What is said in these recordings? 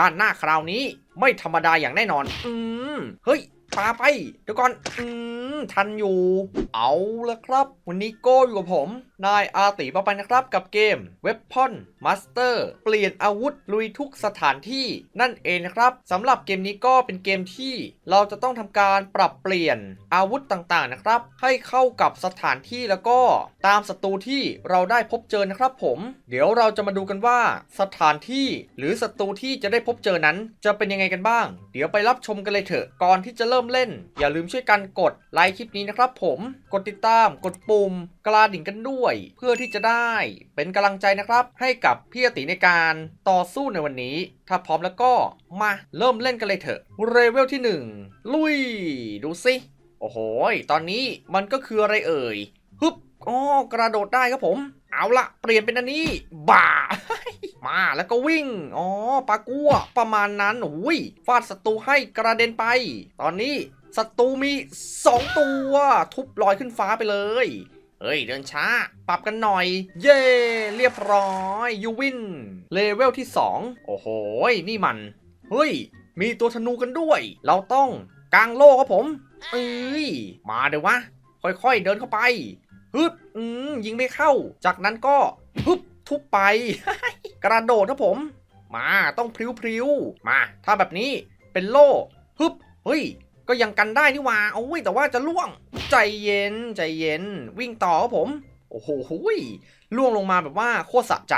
ด้านหน้าคราวนี้ไม่ธรรมดาอย่างแน่นอน อืม เฮ้ยปาไป เดี๋ยวก่อน อืม ทันอยู่ เอาละครับ วันนี้โก้อยู่กับผม นายอาติปะไปนะครับกับเกม Weapon Master เปลี่ยนอาวุธลุยทุกสถานที่นั่นเองนะครับสำหรับเกมนี้ก็เป็นเกมที่เราจะต้องทำการปรับเปลี่ยนอาวุธต่างๆนะครับ ให้เข้ากับสถานที่แล้วก็ตามศัตรูที่เราได้พบเจอนะครับผม เดี๋ยวเราจะมาดูกันว่าสถานที่หรือศัตรูที่จะได้พบเจอนั้น จะเป็นยังไงกันบ้าง เดี๋ยวไปรับชมกันเลยเถอะก่อนที่จะเริ่มเล่น อย่าลืมช่วยกันกดไลค์คลิปนี้นะครับผมกดติดตามกดปุ่มกระดิ่งกันด้วยเพื่อที่จะได้เป็นกำลังใจนะครับ ให้กับพี่อติในการต่อสู้ในวันนี้ ถ้าพร้อมแล้วก็มาเริ่มเล่นกันเลยเถอะเรเวลที่ 1 ลุย ดูสิ โอ้โห ตอนนี้มันก็คืออะไรเอ่ยฮึบอ๋อกระโดดได้ครับผม เอาละเปลี่ยนเป็นอันนี้ บ่า มาแล้วก็วิ่ง อ๋อปลากัวประมาณนั้นอุ้ยฟาดศัตรูให้กระเด็นไป ตอนนี้ศัตรูมี 2 ตัว ทุบลอยขึ้นฟ้าไปเลย เฮ้ย เดินช้า ปรับกันหน่อย เย่เรียบร้อยยูวินเลเวลที่ 2 โอ้โห นี่มัน เฮ้ย มีตัวธนูกันด้วย เราต้องกางโล่ครับผมเอ้ยมาเดี๋ยววะ ค่อยๆ เดินเข้าไปฮึบอืมยิงไม่เข้า จากนั้นก็ฮึบทุบไป กระโดดครับผม มาต้องพริ้วๆมา ถ้าแบบนี้เป็นโล่ฮึบเฮ้ย ก็ยังกันได้นี่ว่าโอ้ยแต่ว่าจะล่วง ใจเย็นใจเย็น วิ่งต่อครับผม โอ้โหหุยล่วงลงมาแบบว่าโคตรสะใจ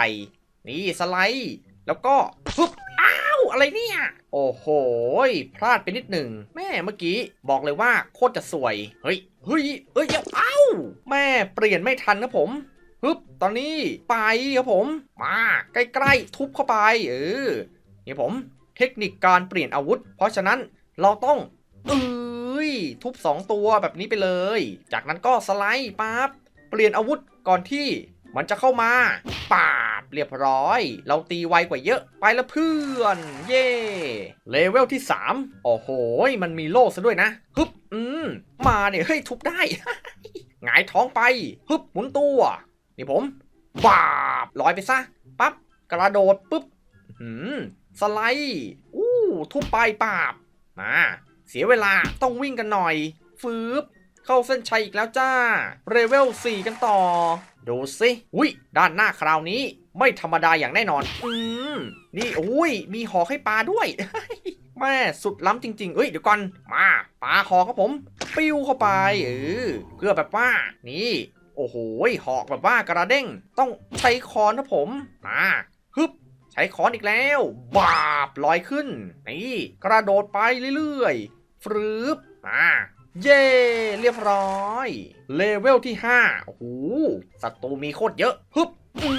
นี่สไลด์ แล้วก็ฮึบอ้าวอะไรเนี่ย โอ้โหพลาดไปนิดหนึ่งแม่เมื่อกี้บอกเลยว่าโคตรจะสวย เฮ้ยเฮ้ยเอ้ยเอ้าแม่เปลี่ยนไม่ทันนะผมฮึบตอนนี้ไปครับผม มาใกล้ๆทุบเข้าไปเออนี่ผม เทคนิคการเปลี่ยนอาวุธ เพราะฉะนั้นเราต้อง เอ้ย ทุบ 2 ตัวแบบนี้ไปเลย จากนั้นก็สไลด์ปั๊บ เปลี่ยนอาวุธก่อนที่มันจะเข้ามาปาบเรียบร้อย เราตีไวกว่าเยอะไปแล้วเพื่อน เย่เลเวลที่ 3 โอ้โห มันมีโล่ซะด้วยนะฮึบอืม มาเนี่ยเฮ้ยทุบได้ หงายท้องไปฮึบหมุนตัว นี่ผมบาบลอยไปซะปั๊บกระโดดปุ๊บ หืม สไลด์อู้ทุบไปปาบ มา เสียเวลาต้องวิ่งกันหน่อย ฟืบเข้าเส้นชัยอีกแล้วจ้า เรเวล 4 กันต่อ ดูสิอุ้ยด้านหน้าคราวนี้ ไม่ธรรมดาอย่างแน่นอน อืม นี่อุ้ย มีหอกให้ปลาด้วย แม่สุดล้ำจริง ๆ เอ้ย เดี๋ยวก่อน มาปลาหอกครับผม ปิ้วเข้าไป เออ เพื่อแบบว่า นี่ โอ้โห หอกแบบว่ากระเด้ง ต้องใช้ค้อนนะผม มาฮึบใช้ค้อนอีกแล้ว บาบลอยขึ้น นี่ กระโดดไปเรื่อยๆ ฟรึบมาเย่เรียบร้อย เลเวลที่ 5 โอ้โหศัตรูมีโคตรเยอะฮึบอื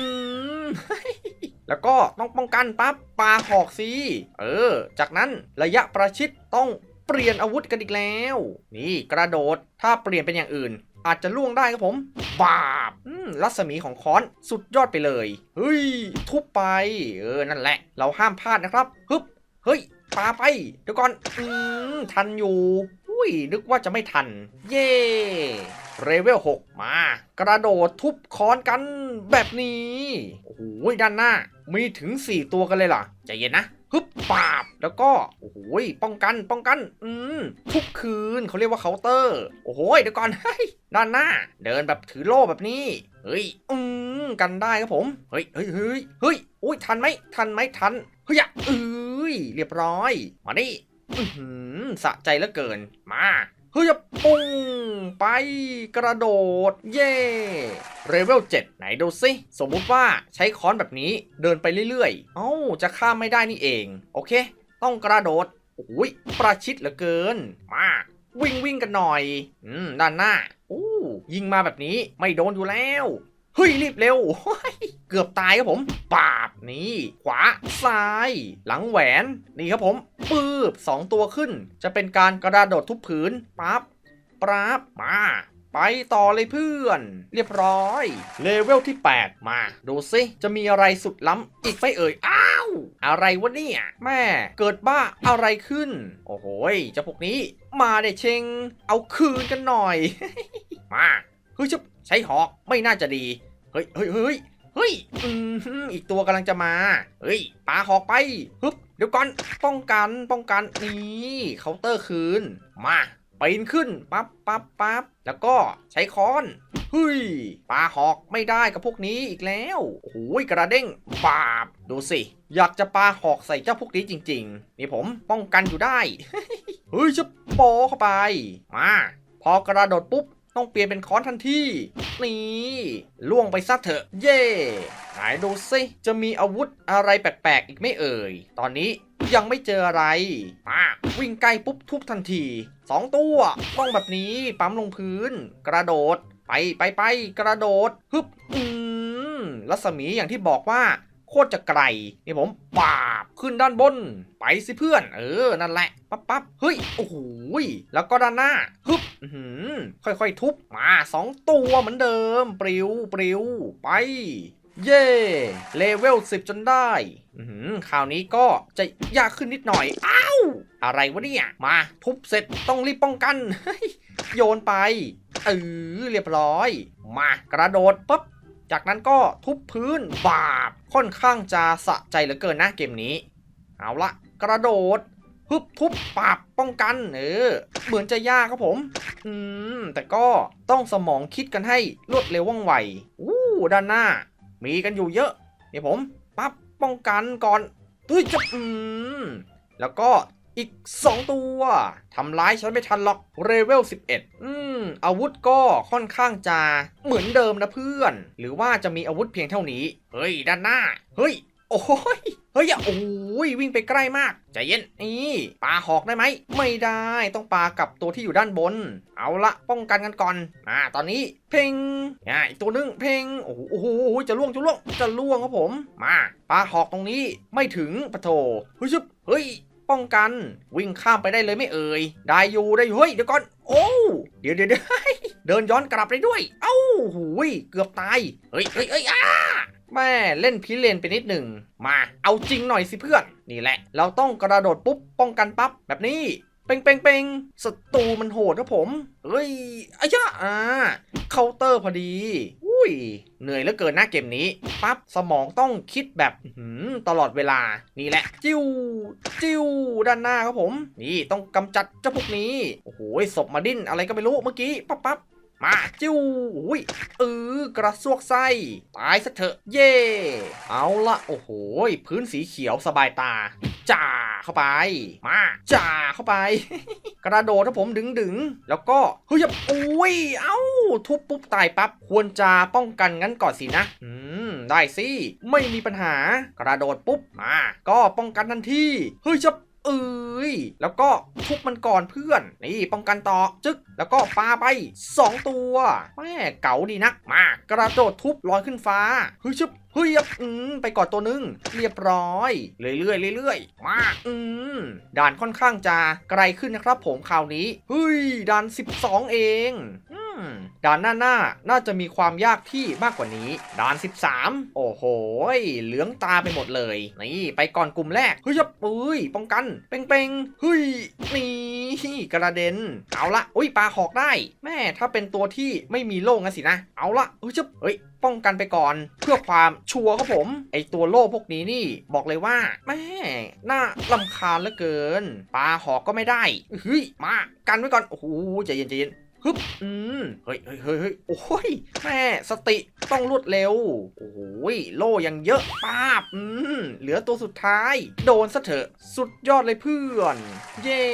มแล้วก็ต้องป้องกันปั๊บปาหอกสิเออ จากนั้นระยะประชิดต้องเปลี่ยนอาวุธกันอีกแล้ว นี่กระโดดถ้าเปลี่ยนเป็นอย่างอื่น อาจจะล่วงได้ครับผม บาบอืมรัศมีของค้อนสุดยอดไปเลย เฮ้ย ทุบไป เออ นั่นแหละ เราห้ามพลาดนะครับฮึบเฮ้ย ปาไปเดี๋ยวก่อน อืม ทันอยู่ อุ้ย นึกว่าจะไม่ทัน เย่เรเวล 6 มา กระโดดทุบค้อนกันแบบนี้ โอ้โห ด้านหน้า มีถึง 4 ตัวกันเลยล่ะใจเย็นนะฮึบปาบ แล้วก็ โอ้โห ป้องกัน ป้องกัน อืม ทุบคืนเขาเรียกว่าเคาน์เตอร์ โอ้โห เดี๋ยวก่อนเฮ้ยด้านหน้า เดินแบบถือโล่แบบนี้ เฮ้ย อืม กันได้ครับผม เฮ้ย เฮ้ย เฮ้ย เฮ้ย อุ้ย ทันไหม ทันไหมทัน เฮ้ยอะเอ้ ย เรียบร้อย มานี่สะใจเหลือเกิน มาเฮ้ยปุ้งไปกระโดด เย่เรเวล7 ไหนดูสิ สมมุติว่าใช้ค้อนแบบนี้เดินไปเรื่อยๆ เอ้า จะข้ามไม่ได้นี่เอง โอเค ต้องกระโดดโอ้ยประชิดเหลือเกิน มา วิ่งวิ่งกันหน่อย อืม ด้านหน้า อู้ ยิงมาแบบนี้ไม่โดนอยู่แล้ว เฮ้ยรีบเร็ว เกือบตายครับผม ปาบนี่ ขวาซ้าย หลังแหวน นี่ครับผมปืบสองตัวขึ้น จะเป็นการกระโดดทุบผืนปั๊บปั๊บมา ไปต่อเลยเพื่อน เรียบร้อย เลเวลที่ 8 มา ดูสิจะมีอะไรสุดล้ำอีกไหมเอ่ย อ้าว อะไรวะเนี่ย แม่ เกิดบ้าอะไรขึ้น โอ้โหเจ้าพวกนี้ มาเดเชงเอาคืนกันหน่อย มา เฮ้ยจะใช้หอกไม่น่าจะดี เฮ้ยเฮ้ยเฮ้ยเฮ้ยอืมอีกตัวกำลังจะมา เฮ้ยปาหอกไปฮึบเดี๋ยวก่อนป้องกันป้องกันนี่เคาน์เตอร์คืน มาปีนขึ้นปั๊บปั๊บปั๊บแล้วก็ใช้ค้อนเฮ้ยปาหอกไม่ได้กับพวกนี้อีกแล้วโอ้โหกระเด้งบาบดูสิ อยากจะปาหอกใส่เจ้าพวกนี้จริง ๆ นี่ผมป้องกันอยู่ได้ เฮ้ยจะโปเข้าไป มา พอกระโดดปุ๊บ ต้องเปลี่ยนเป็นค้อนทันทีนี่ล่วงไปซะเถอะ เย่ไหนดูสิจะมีอาวุธอะไรแปลกๆอีกไม่เอ่ย ตอนนี้ยังไม่เจออะไรมาวิ่งใกล้ปุ๊บทุบทันทีสองตัวต้องแบบนี้ปั๊มลงพื้น กระโดด ไปไปไปกระโดดฮึบอืมรัศมีอย่างที่บอกว่าโคตรจะไกลนี่ผมปาบขึ้นด้านบน ไปสิเพื่อน เออ นั่นแหละ ปั๊บปั๊บเฮ้ย โอ้โหแล้วก็ด้านหน้า ฮึบหือค่อยๆ ทุบ มาสองตัวเหมือนเดิม ปลิวปลิวไป เย่เลเวล10 จนได้อือหือคราวนี้ก็จะยากขึ้นนิดหน่อย อ้าว อะไรวะเนี่ย มา ทุบเสร็จต้องรีบป้องกัน โยนไป เออ เรียบร้อย มากระโดดปุ๊บ จากนั้นก็ทุบพื้นบาบค่อนข้างจะสะใจเหลือเกินนะเกมนี้ เอาละกระโดดฮึบทุบปาบป้องกันเออเหมือนจะยากครับผม อืม แต่ก็ต้องสมองคิดกันให้รวดเร็วว่องไวอู้ด้านหน้า มีกันอยู่เยอะนี่ผมปั๊บป้องกันก่อนตุ้ยจะอืมแล้วก็ อีก 2 ตัวทำร้ายฉันไม่ทันหรอกเรเวล 11 อืม อาวุธก็ค่อนข้างจะเหมือนเดิมนะเพื่อน หรือว่าจะมีอาวุธเพียงเท่านี้ เฮ้ย ด้านหน้า เฮ้ย โอ้ยเฮ้ยอะโอ้ยวิ่งไปใกล้มากใจเย็นนี่ปาหอกได้ไหม ไม่ได้ต้องปากับตัวที่อยู่ด้านบน เอาละป้องกันกันก่อนอ่าตอนนี้ เพลงอ่าอีกตัวนึงเพลงโอ้โหโอ้โหจะล่วงจะล่วงจะล่วงครับผม มาปาหอกตรงนี้ไม่ถึงปะโถเฮ้ยชึบเฮ้ย ป้องกัน วิ่งข้ามไปได้เลยไม่เอ่ย ได้อยู่ได้อยู่เฮ้ยเดี๋ยวก่อน โอ้เดี๋ยวเดี๋ยวเดี๋ยวเดินย้อนกลับได้ด้วย เอ้าหูยเกือบตาย เฮ้ยเฮ้ยเฮ้ยอ้าแม่เล่นพิเรนไปนิดหนึ่ง มาเอาจริงหน่อยสิเพื่อน นี่แหละ เราต้องกระโดดปุ๊บป้องกันปั๊บแบบนี้เป่งเป่งเป่งศัตรูมันโหดครับผม เฮ้ยอายะอ่าเคาน์เตอร์พอดี ยเหนื่อยเหลือเกินหน้าเกมนี้ปั๊บสมองต้องคิดแบบหือตลอดเวลานี่แหละ จิ้วจิ้วด้านหน้าครับผม นี่ต้องกำจัดเจ้าพวกนี้โอ้โหศพมาดิ้นอะไรก็ไม่รู้เมื่อกี้ปั๊บปั๊บ มาจิ้วอุ้ยเออกระซวกไส้ตายซะเถอะ เย่เอาละโอ้โหพื้นสีเขียวสบายตาจ่าเข้าไป มาจ่าเข้าไป กระโดดถ้าผมดึงดึงแล้วก็เฮ้ยอุ้ยเอ้าทุบปุ๊บตายปั๊บควรจะป้องกันงั้นก่อนสินะอืมได้สิไม่มีปัญหากระโดดปุ๊บมาก็ป้องกันทันทีเฮ้ยจะเอ้ ย แล้วก็ทุบมันก่อนเพื่อน นี่ป้องกันต่อ จึ๊ก แล้วก็ปาไป 2 ตัวแม่เก๋าดีนัก มากระโดดทุบลอยขึ้นฟ้า เฮ้ยชึบเฮ้ยอืมไปกอดตัวนึง เรียบร้อย เรื่อยๆเรื่อยๆมาอืมด่านค่อนข้างจะไกลขึ้นนะครับผมคราวนี้ เฮ้ยด่าน 12 เองอืม ด่านหน้าหน้าน่าจะมีความยากที่มากกว่านี้ ด่าน 13 โอ้โหเหลืองตาไปหมดเลย นี่ไปก่อนกลุ่มแรก เฮ้ยยับเอ้ยป้องกันเป่งเป่งๆเฮ้ยนี่กระเด็น เอาละอุ้ยปลาหอกได้ แม่ถ้าเป็นตัวที่ไม่มีโล่งสินะ เอาละเฮ้ยจับเฮ้ยป้องกันไปก่อนเพื่อความชัวร์ครับผม ไอตัวโล่พวกนี้นี่บอกเลยว่าแม่น่าลำคาญเหลือเกินปลาหอกก็ไม่ได้เฮ้ยมากันไว้ก่อนโอ้โหใจเย็นใจเย็น ฮึบอืมเฮ้ยเฮ้ยเฮ้ยเฮ้ยโอ้ยแม่สติต้องรวดเร็ว โอ้โหยโล่ยังเยอะป้าบอืมเหลือตัวสุดท้าย โดนซะเถอะ สุดยอดเลยเพื่อน เย่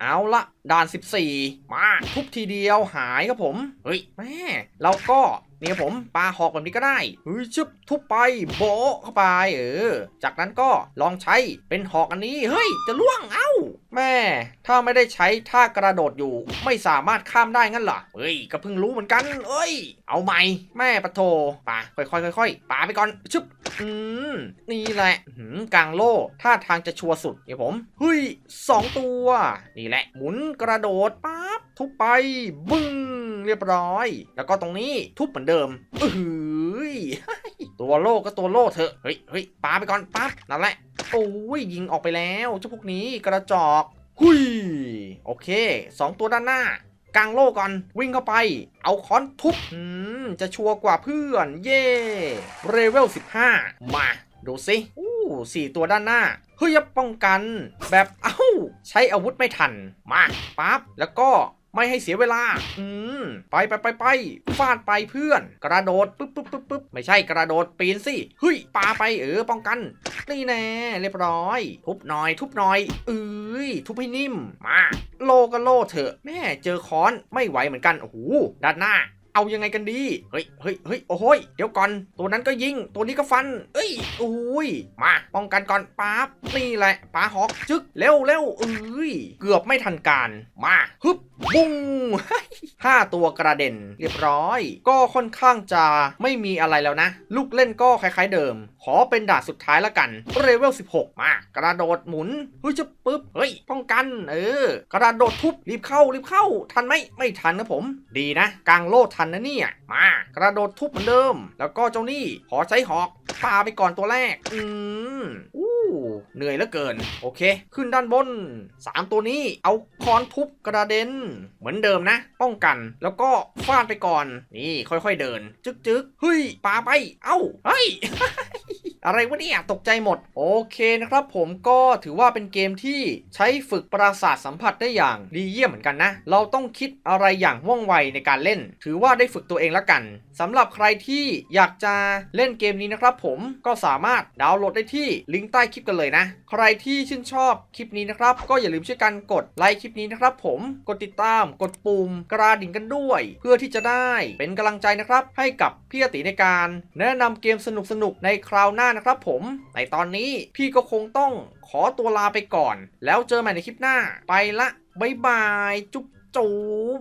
เอาละด่าน 14 มาทุบทีเดียวหายครับผม เฮ้ยแม่เราก็เนี่ยผมปาหอกแบบนี้ก็ได้เฮ้ยชึบทุบไปโบะเข้าไปเออ จากนั้นก็ลองใช้เป็นหอกอันนี้ เฮ้ย จะล่วงเอ้า แม่ ถ้าไม่ได้ใช้ท่ากระโดดอยู่ ไม่สามารถข้ามได้งั้นเหรอเฮ้ยก็เพิ่งรู้เหมือนกันเอ้ย เอาใหม่แม่ปะโทปาค่อยๆค่อยๆปาไปก่อนชึบอืมนี่แหละหืมกลางโล่ท่าทางจะชัวร์สุดเดี๋ยวผมเฮ้ยสองตัว นี่แหละ หมุนกระโดดปั๊บทุบไป บึ้งเรียบร้อย แล้วก็ตรงนี้ทุบเหมือนเดิมเอ้ย ตัวโล่ก็ตัวโล่เถอะ เฮ้ยเฮ้ยปาไปก่อนปั๊บนั่นแหละ โอ้ยยิงออกไปแล้วเจ้าพวกนี้กระจอกหุยโอเคสองตัวด้านหน้ากลางโล่ก่อนวิ่งเข้าไป เอาค้อนทุบจะชัวร์กว่าเพื่อน เย่เรเวล 15 มาดูสิอู้สี่ตัวด้านหน้า เฮ้ยป้องกัน แบบเอ้า ใช้อาวุธไม่ทัน มาปั๊บแล้วก็ ไม่ให้เสียเวลา อืม ไปไปไปไปฟาดไปเพื่อน กระโดดปึ๊บปึ๊บปึ๊บปึ๊บไม่ใช่กระโดดปีนสิเฮ้ยปาไปเออป้องกัน นี่แน่เรียบร้อย ทุบหน่อย ทุบหน่อยเอ้ยทุบให้นิ่ม มา โลก็โลเถอะแม่เจอค้อนไม่ไหวเหมือนกันโอ้โหด้านหน้าเอายังไงกันดี เฮ้ย เฮ้ย เฮ้ย โอ้โหยเดี๋ยวก่อน ตัวนั้นก็ยิง ตัวนี้ก็ฟัน เอ้ยโอ้ย มา ป้องกันก่อนปั๊บนี่แหละปาหอก จึก เร็วเร็วเอ้ย เกือบไม่ทันการ มา ฮึบ บุ้งห้าตัวกระเด็นเรียบร้อย ก็ค่อนข้างจะไม่มีอะไรแล้วนะ ลูกเล่นก็คล้ายๆเดิม ขอเป็นด่านสุดท้ายละกันเรเวล 16 มากระโดดหมุนเฮ้ยจะปึ๊บเฮ้ยป้องกัน เออ กระโดดทุบรีบเข้ารีบเข้า ทันไหมไม่ทันนะผม ดีนะกลางโลดทันนะเนี่ยมากระโดดทุบเหมือนเดิม แล้วก็เจ้านี่ขอใช้หอกปาไปก่อนตัวแรก อืมอู้ เหนื่อยเหลือเกิน โอเค ขึ้นด้านบน 3 ตัวนี้เอาค้อนทุบกระเด็น เหมือนเดิมนะ ป้องกันแล้วก็ฟาดไปก่อน นี่ค่อยๆเดิน จึ๊กจึ๊กเฮ้ยปาไป เอ้าเฮ้ย อะไรวะเนี่ยตกใจหมด โอเคนะครับผมก็ถือว่าเป็นเกมที่ใช้ฝึกประสาทสัมผัสได้อย่างดีเยี่ยมเหมือนกันนะ เราต้องคิดอะไรอย่างว่องไวในการเล่น ถือว่าได้ฝึกตัวเองละกันสำหรับใครที่อยากจะเล่นเกมนี้นะครับผมก็สามารถดาวน์โหลดได้ที่ลิงก์ใต้คลิปกันเลยนะ ใครที่ชื่นชอบคลิปนี้นะครับ ก็อย่าลืมช่วยกันกดไลค์คลิปนี้นะครับผมกดติดตามกดปุ่มกระดิ่งกันด้วย เพื่อที่จะได้เป็นกำลังใจนะครับ ให้กับพี่อติในการ แนะนำเกมสนุกๆในคราวหน้านะครับผมในตอนนี้พี่ก็คงต้องขอตัวลาไปก่อน แล้วเจอใหม่ในคลิปหน้า ไปละบ๊ายบาย จุ๊บจุ๊บ